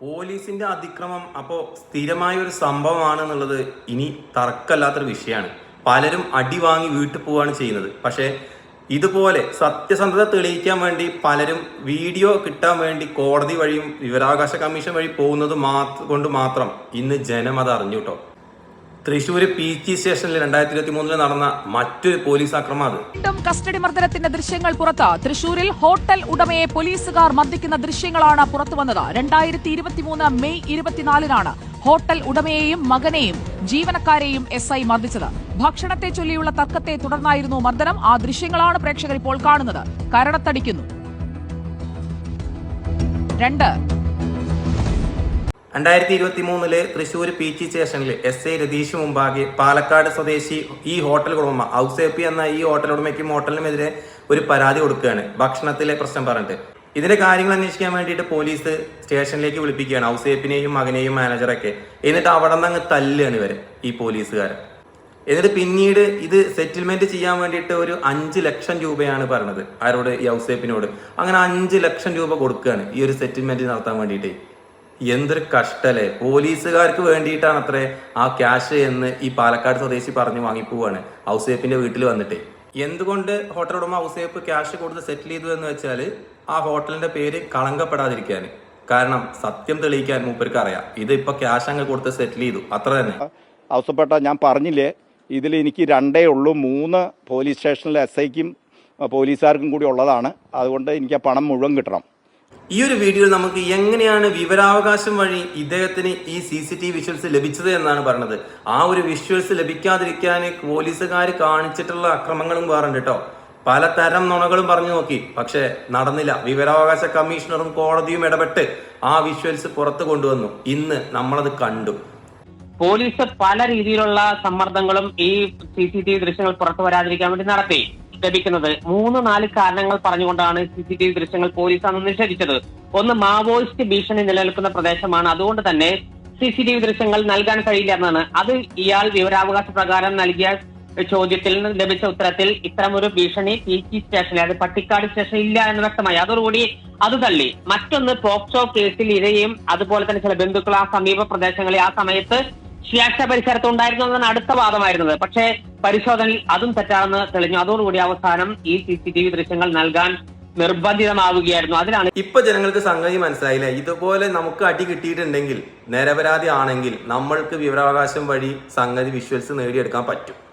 പോലീസിന്റെ അതിക്രമം അപ്പോൾ സ്ഥിരമായ ഒരു സംഭവമാണ് എന്നുള്ളത് ഇനി തർക്കമല്ലാത്തൊരു വിഷയമാണ്. പലരും അടി വാങ്ങി വീട്ടിൽ പോവുകയാണ് ചെയ്യുന്നത്. പക്ഷേ ഇതുപോലെ സത്യസന്ധത തെളിയിക്കാൻ വേണ്ടി പലരും വീഡിയോ കിട്ടാൻ വേണ്ടി കോടതി വഴിയും വിവരാവകാശ കമ്മീഷൻ വഴി പോകുന്നത് മാത്ര കൊണ്ട് മാത്രം ഇന്ന് ജനം അത് അറിഞ്ഞു കേട്ടോ. തൃശ്ശൂർ പി ജി സ്റ്റേഷനിൽ രണ്ടായിരത്തി ഇരുപത്തി മൂന്നിൽ നടന്ന മറ്റൊരു പോലീസ് ആക്രമണം വീണ്ടും കസ്റ്റഡി മർദ്ദനത്തിന്റെ ദൃശ്യങ്ങൾ പുറത്ത്. തൃശൂരിൽ ഹോട്ടൽ ഉടമയെ പോലീസുകാർ മർദ്ദിക്കുന്ന ദൃശ്യങ്ങളാണ് പുറത്തുവന്നത് രണ്ടായിരത്തി ഇരുപത്തിമൂന്ന് മെയ് ഇരുപത്തിനാലിനാണ് ഹോട്ടൽ ഉടമയെയും മകനെയും ജീവനക്കാരെയും എസ് ഐ മർദ്ദിച്ചത്. ഭക്ഷണത്തെ ചൊല്ലിയുള്ള തർക്കത്തെ തുടർന്നായിരുന്നു മർദ്ദനം. ആ ദൃശ്യങ്ങളാണ് പ്രേക്ഷകർ ഇപ്പോൾ കാണുന്നത്. കരണത്തടിക്കുന്നു രണ്ട് രണ്ടായിരത്തി ഇരുപത്തി മൂന്നിൽ തൃശ്ശൂർ പി ജി സ്റ്റേഷനിൽ എസ് ഐ രതീഷ് മുമ്പാകെ പാലക്കാട് സ്വദേശി ഈ ഹോട്ടൽ ഉടമ ഔസേപ്പി എന്ന ഈ ഹോട്ടൽ ഉടമയ്ക്കും ഹോട്ടലിനുമെതിരെ ഒരു പരാതി കൊടുക്കുകയാണ്. ഭക്ഷണത്തിലെ പ്രശ്നം പറഞ്ഞിട്ട്. ഇതിന്റെ കാര്യങ്ങൾ അന്വേഷിക്കാൻ വേണ്ടിയിട്ട് പോലീസ് സ്റ്റേഷനിലേക്ക് വിളിപ്പിക്കുകയാണ്. ഔസേപ്പിനെയും മകനെയും മാനേജറൊക്കെ. എന്നിട്ട് അവിടെ നിന്ന് അങ്ങ് തല്ലുകയാണ് ഇവരെ ഈ പോലീസുകാരൻ എന്നിട്ട് പിന്നീട് ഇത് സെറ്റിൽമെന്റ് ചെയ്യാൻ വേണ്ടിയിട്ട് ഒരു അഞ്ച് ലക്ഷം രൂപയാണ് പറഞ്ഞത് ആരോട് ഈ ഔസേപ്പിനോട് അങ്ങനെ അഞ്ച് ലക്ഷം രൂപ കൊടുക്കുകയാണ് ഈ ഒരു സെറ്റിൽമെന്റ് നടത്താൻ വേണ്ടിയിട്ട്. എന്തൊരു കഷ്ടല്ലേ? പോലീസുകാർക്ക് വേണ്ടിയിട്ടാണ് അത്രേ ആ ക്യാഷ് എന്ന് ഈ പാലക്കാട് സ്വദേശി പറഞ്ഞു വാങ്ങിപ്പോവാണ്. ഔസേപ്പിന്റെ വീട്ടിൽ വന്നിട്ട്. എന്തുകൊണ്ട് ഹോട്ടൽ ഉടമ ഔസേപ്പ് ക്യാഷ് കൊടുത്ത് സെറ്റിൽ ചെയ്തു എന്ന് വെച്ചാൽ ആ ഹോട്ടലിന്റെ പേര് കളങ്കപ്പെടാതിരിക്കാൻ കാരണം സത്യം തെളിയിക്കാൻ മൂപ്പർക്ക് അറിയാം. ഇത് ഇപ്പൊ ക്യാഷ് അങ്ങ് കൊടുത്ത് സെറ്റിൽ ചെയ്തു. അത്ര തന്നെ. ഔസപ്പെട്ട ഞാൻ പറഞ്ഞില്ലേ ഇതിൽ എനിക്ക് രണ്ടേ ഉള്ളൂ. മൂന്ന് പോലീസ് സ്റ്റേഷനിലെ എസ് ഐക്കും പോലീസുകാർക്കും കൂടി ഉള്ളതാണ്. അതുകൊണ്ട് എനിക്ക് ആ പണം മുഴുവൻ കിട്ടണം. ഈ ഒരു വീഡിയോയിൽ നമുക്ക് എങ്ങനെയാണ് വിവരാവകാശം വഴി ഇദ്ദേഹത്തിന് ഈ സി സി ടി വിഷ്വൽസ് ലഭിച്ചത് എന്നാണ് പറഞ്ഞത്. ആ ഒരു വിഷ്വൽസ് ലഭിക്കാതിരിക്കാൻ പോലീസുകാർ കാണിച്ചിട്ടുള്ള അക്രമങ്ങളും വേറുണ്ട് കേട്ടോ പലതരം നുണകളും പറഞ്ഞു നോക്കി. പക്ഷെ നടന്നില്ല. വിവരാവകാശ കമ്മീഷണറും കോടതിയും ഇടപെട്ട് ആ വിഷ്വൽസ് പുറത്തു കൊണ്ടുവന്നു. ഇന്ന് നമ്മളത് കണ്ടു. പോലീസ് പല രീതിയിലുള്ള സമ്മർദ്ദങ്ങളും ഈ സി സി ടി വി ദൃശ്യങ്ങൾ പുറത്തു വരാതിരിക്കാൻ വേണ്ടി നടത്തി. ലഭിക്കുന്നത് മൂന്ന് നാല് കാരണങ്ങൾ പറഞ്ഞുകൊണ്ടാണ് സി സി ടി വി ദൃശ്യങ്ങൾ പോലീസ് അന്ന് നിഷേധിച്ചത്. ഒന്ന് മാവോയിസ്റ്റ് ഭീഷണി നിലനിൽക്കുന്ന പ്രദേശമാണ്. അതുകൊണ്ട് തന്നെ സി സി ടി വി ദൃശ്യങ്ങൾ നൽകാൻ കഴിയില്ല എന്നാണ്. അത് ഇയാൾ വിവരാവകാശ പ്രകാരം നൽകിയ ചോദ്യത്തിൽ ലഭിച്ച ഉത്തരത്തിൽ ഇത്തരമൊരു ഭീഷണി പി ജി സ്റ്റേഷനിൽ അത് പട്ടിക്കാട് സ്റ്റേഷനിൽ ഇല്ല എന്ന് വ്യക്തമായി. അതോടുകൂടി അത് തള്ളി. മറ്റൊന്ന് പോക്സോ കേസിൽ ഇരയും അതുപോലെ തന്നെ ചില ബന്ധുക്കൾ ആ സമീപ പ്രദേശങ്ങളിൽ ആ സമയത്ത് ശിയാക്ഷ പരിസരത്ത് ഉണ്ടായിരുന്നു എന്നാണ് അടുത്ത വാദമായിരുന്നത്. പക്ഷേ പരിശോധനയിൽ അതും തെറ്റാണെന്ന് തെളിഞ്ഞു. അതോടുകൂടി അവസാനം ഈ സി സി ടി വി ദൃശ്യങ്ങൾ നൽകാൻ നിർബന്ധിതമാവുകയായിരുന്നു. അതിനാണ് ഇപ്പൊ ജനങ്ങൾക്ക് സംഗതി മനസ്സിലായില്ലേ? ഇതുപോലെ നമുക്ക് അടി കിട്ടിയിട്ടുണ്ടെങ്കിൽ നിരപരാധി ആണെങ്കിൽ നമ്മൾക്ക് വിവരാവകാശം വഴി സംഗതി വിഷ്വൽസ് നേടിയെടുക്കാൻ പറ്റും.